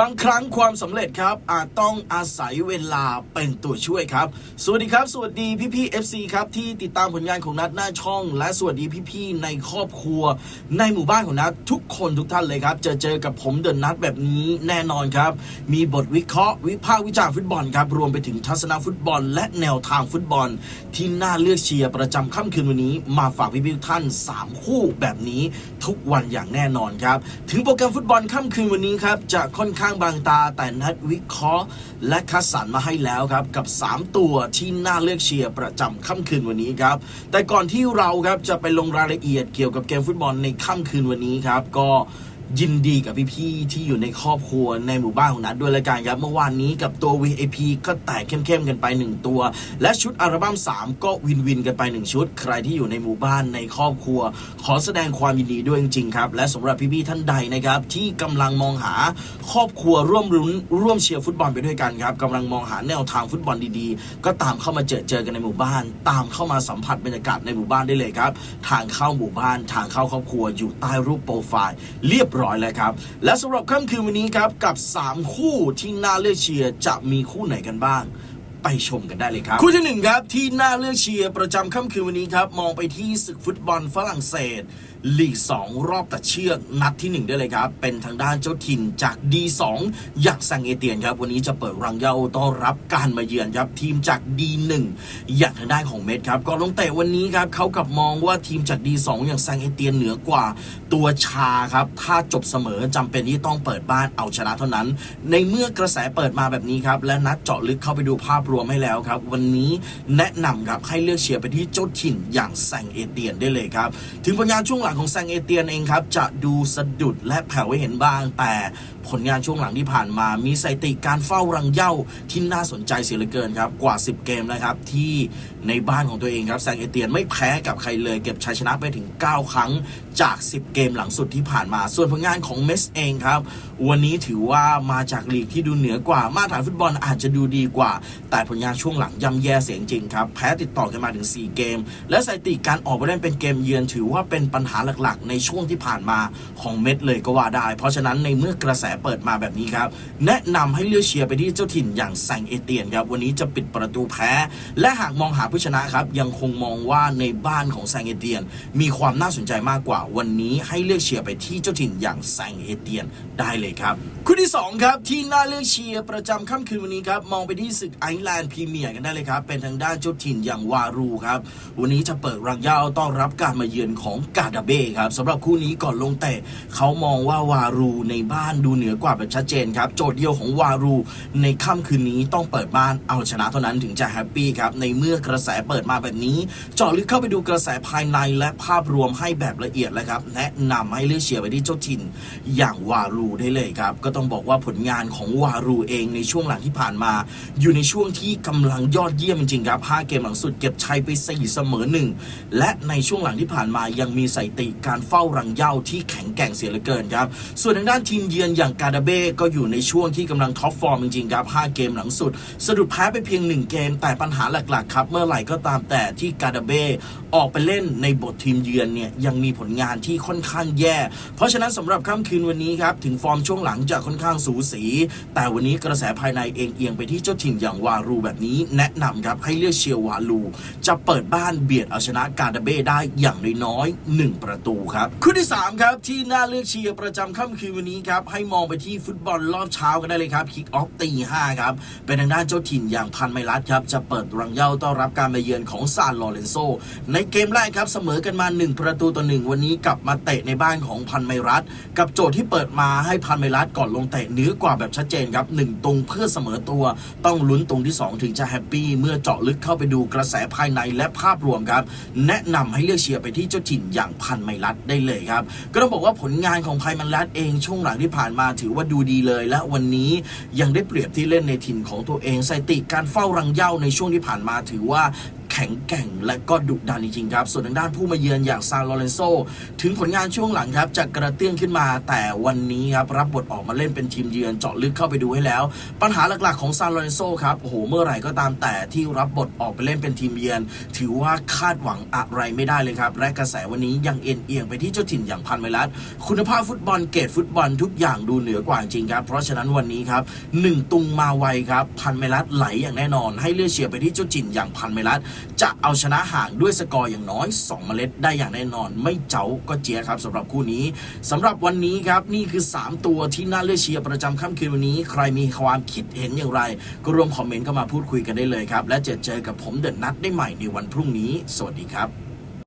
บางครั้งความสำเร็จครับอาจต้องอาศัยเวลาเป็นตัวช่วยครับ สวัสดีครับ สวัสดีพี่พี่ๆ FC ครับที่ติดตามผลงานของนัดหน้าช่อง และสวัสดีพี่พี่ในครอบครัว ในหมู่บ้านของนัดทุกคนทุกท่านเลยครับจอเจอกับผมเดินนัดแบบนี้แน่นอนครับ มีบทวิเคราะห์วิพากษ์วิจารณ์ฟุตบอลครับรวมไปถึงทัศนฟุตบอล และแนวทางฟุตบอล ที่น่าเลือกเชียร์ประจำค่ำคืนวันนี้มาฝากพี่พี่ท่าน 3 คู่แบบนี้ทุกวันอย่างแน่นอนครับถึงโปรแกรมฟุตบอลค่ำคืนวันนี้ครับจะค่อนข้างางบางตา แต่นัดวิเคราะห์ และคัดสรรมาให้แล้วครับ กับ 3 ตัวที่น่าเลือกเชียร์ประจำค่ำคืนวันนี้ครับ แต่ก่อนที่เราครับจะไปลงรายละเอียดเกี่ยวกับเกมฟุตบอลในค่ำคืนวันนี้ครับก็ ยินดีกับพี่ๆที่อยู่ในครอบครัวในหมู่บ้านของนัดด้วยละกันครับ เมื่อวานนี้กับตัว VIP ก็แตกเข้มๆกันไป 1 ตัว และชุดอัลบั้ม3 ก็วินวินกันไป 1 ชุด ใครที่อยู่ในหมู่บ้านในครอบครัว ขอแสดงความยินดีด้วยจริงๆครับ และสำหรับพี่ๆท่านใดนะครับ ที่กำลังมองหาครอบครัวร่วมรุ้นร่วมเชียร์ฟุตบอลไปด้วยกันครับกำลังมองหาแนวทางฟุตบอลดีๆ ก็ตามเข้ามาเจอเจอกันในหมู่บ้าน ตามเข้ามาสัมผัสบรรยากาศในหมู่บ้านได้เลยครับ ทางเข้าหมู่บ้าน ทางเข้าครอบครัวอยู่ใต้รูปโปรไฟล์เรียบร้อยแล้วครับ และสำหรับค่ำคืนวันนี้ครับกับ 3 คู่ที่น่าเลือกเชียร์จะมีคู่ไหนกันบ้างไปชมกันได้เลยครับ คู่ที่หนึ่งครับที่น่าเลือกเชียร์ประจำค่ำคืนวันนี้ครับ มองไปที่ศึกฟุตบอลฝรั่งเศส ลีก 2 รอบตัดเชือกนัดที่ 1 ได้เลยครับ เป็นทางด้านเจ้าถิ่นจาก D2 อย่างซังเอเตียนครับ วันนี้จะเปิดรังเยาต้อนรับการมาเยือนครับ ทีมจาก D1 อย่างทางด้านของเมดครับก่อนลงเตะวันนี้ครับเขากลับมองว่าทีมจาก D2 อย่างซังเอเตียนเหนือกว่าตัวชาครับ ถ้าจบเสมอจำเป็นที่ต้องเปิดบ้านเอาชนะเท่านั้น ในเมื่อกระแสเปิดมาแบบนี้ครับและนัดเจาะลึกเข้าไปดูภาพรวมให้แล้วครับ วันนี้แนะนำครับให้เลือกเชียร์ไปที่เจ้าถิ่นอย่างแซงเอเตียนได้เลยครับ ถึงผลงานช่วงหลังของแซงเอเตียนเองครับ จะดูสะดุดและแผ่วให้เห็นบ้าง แต่ผลงานช่วงหลังที่ผ่านมา มีสถิติการเฝ้ารังเย้าที่น่าสนใจเสียเหลือเกินครับ กว่า 10 เกมนะครับ ที่ในบ้านของตัวเองครับแซงเอเตียนไม่แพ้กับใครเลย เก็บชัยชนะไปถึง 9 ครั้งจาก 10 เกมหลังสุดที่ผ่านมา ส่วนผลงานของเมสเองครับ วันนี้ถือว่ามาจากลีกที่ดูเหนือกว่ามาตรฐานฟุตบอลอาจจะดูดีกว่า แต่ผลงานช่วงหลังย่ำแย่เสียงจริงครับแพ้ติดต่อกันมาถึง 4 เกม และสถิติการออกไปเล่นเป็นเกมเยือนถือว่าเป็นปัญหาหลักๆ ในช่วงที่ผ่านมาของเม็ดเลยก็ว่าได้ เพราะฉะนั้นในเมื่อกระแสเปิดมาแบบนี้ครับ แนะนำให้เลือกเชียร์ไปที่เจ้าถิ่นอย่างแซงเอเตียนครับวันนี้จะปิดประตูแพ้ และหากมองหาผู้ชนะครับยังคงมองว่าในบ้านของแซงเอเตียน มีความน่าสนใจมากกว่า วันนี้ให้เลือกเชียร์ไปที่เจ้าถิ่นอย่างแซงเอเตียนได้เลยครับคู่ที่สองครับที่น่าเลือกเชียร์ประจำค่ำคืนวันนี้ครับมองไปที่ศึกไอร์แลนด์พรีเมียร์กันได้เลยครับเป็นทางด้านเจ้าถิ่นอย่างวารูครับวันนี้จะเปิดรังยาวต้อนรับการมาเยือนของกาดาเบครับสำหรับคู่นี้ก่อนลงเตะเขามองว่าวารูในบ้านดูเหนือกว่าแบบชัดเจนครับ โจทย์เดียวของวารูในค่ำคืนนี้ต้องเปิดบ้านเอาชนะเท่านั้นถึงจะแฮปปี้ครับ ในเมื่อกระแสเปิดมาแบบนี้เจาะลึกเข้าไปดูกระแสภายในและภาพรวมให้แบบละเอียดเลยครับ แนะนำให้เลือกเชียร์ไปที่เจ้าถิ่นอย่างวารูได้เลยครับ ก็ต้องบอกว่าผลงานของวารูเองในช่วงหลังที่ผ่านมา อยู่ในช่วงที่กำลังยอดเยี่ยมจริงๆครับ5เกมหลังสุดเก็บชัยไป4เสมอหนึ่งและในช่วงหลังที่ผ่านมายังมีใสถิติการเฝ้ารังเย้าที่แข็งแกร่งเสียเหลือเกินครับ ส่วนทางด้านทีมเยือนอย่างกาดาเบ้ก็อยู่ในช่วงที่กำลังท็อปฟอร์มจริงๆครับ 5 เกมหลังสุด สะดุดแพ้ไปเพียง 1 เกม แต่ปัญหาหลักๆ ครับ เมื่อไหร่ก็ตามแต่ที่กาดาเบ้ออกไปเล่นในบททีมเยือนเนี่ยยังมีผลงานที่ค่อนข้างแย่ เพราะฉะนั้นสำหรับค่ำคืนวันนี้ครับถึงฟอร์มช่วงหลังจะค่อนข้างสูสี แต่วันนี้กระแสภายในเองเอียงไปที่เจ้าถิ่นอย่างวารูแบบนี้ แนะนำครับให้เลือกเชียร์วารูจะเปิดบ้านเบียดเอาชนะกาดาเบ้ได้อย่างน้อยๆ1ประตูครับคู่ที่สามครับ ที่น่าเลือกเชียร์ประจำค่ำคืนวันนี้ครับ ให้มองไปที่ฟุตบอลรอบเช้ากันได้เลยครับคิกออฟตีห้าครับ เป็นทางด้านเจ้าถิ่นอย่างพันไมรัสครับ จะเปิดรังเย้าต้อนรับการมาเยือนของซานลอเรนโซ ในเกมแรกครับ เสมอกันมา 1 ประตูต่อหนึ่งวันนี้กลับมาเตะในบ้านของพันไมรัสกับโจทย์ที่เปิดมาให้พันไมรัสก่อนลงเตะเหนือกว่าแบบชัดเจนครับหนึ่งตรงเพื่อเสมอตัว ต้องลุ้นตรงที่ 2 ถึงจะแฮปปี้เมื่อเจาะลึกเข้าไปดูกระแสภายในและภาพรวมครับ แนะนำให้เลือกเชียร์ไปที่เจ้าถิ่นอย่างพันไมรัตได้เลยครับ ก็ต้องบอกว่าผลงานของพันไมรัตเองช่วงหลังที่ผ่านมาถือว่าดูดีเลย และวันนี้ยังได้เปรียบที่เล่นในถิ่นของตัวเองสถิติการเฝ้ารังเหย้าในช่วงที่ผ่านมาถือว่า แข็งแกร่งและก็ดุดันจริงๆครับ ส่วนทางด้านผู้มาเยือนอย่างซานโลเรนโซถึงผลงานช่วงหลังครับจะกระเตื้องขึ้นมา แต่วันนี้ครับรับบทออกมาเล่นเป็นทีมเยือนเจาะลึกเข้าไปดูให้แล้ว ปัญหาหลักๆของซานโลเรนโซครับโอ้โหเมื่อไหร่ก็ตามแต่ที่รับบทออกไปเล่นเป็นทีมเยือน ถือว่าคาดหวังอะไรไม่ได้เลยครับและกระแสวันนี้ยังเอ็นเอียงไปที่เจ้าถิ่นอย่างพันไมลัดคุณภาพฟุตบอลเกรดฟุตบอลทุกอย่างดูเหนือกว่าจริงครับ เพราะฉะนั้นวันนี้ครับหนึ่งตุงมาไวครับพันไมลัดไหลอย่างแน่นอน ให้เลือกเชียร์ไปที่เจ้าถิ่นอย่างพันไมลัดจะเอาชนะห่างด้วยสกอร์อย่างน้อย 2 เมล็ดได้อย่างแน่นอน ไม่เจ้าก็เจียครับสำหรับคู่นี้สำหรับวันนี้ครับนี่คือ 3 ตัวที่น่าเลือกเชียร์ประจำค่ำคืนวันนี้ ใครมีความคิดเห็นอย่างไร ก็ร่วมคอมเมนต์เข้ามาพูดคุยกันได้เลยครับและจะเจอกับผมเดินนัดได้ใหม่ในวันพรุ่งนี้ สวัสดีครับ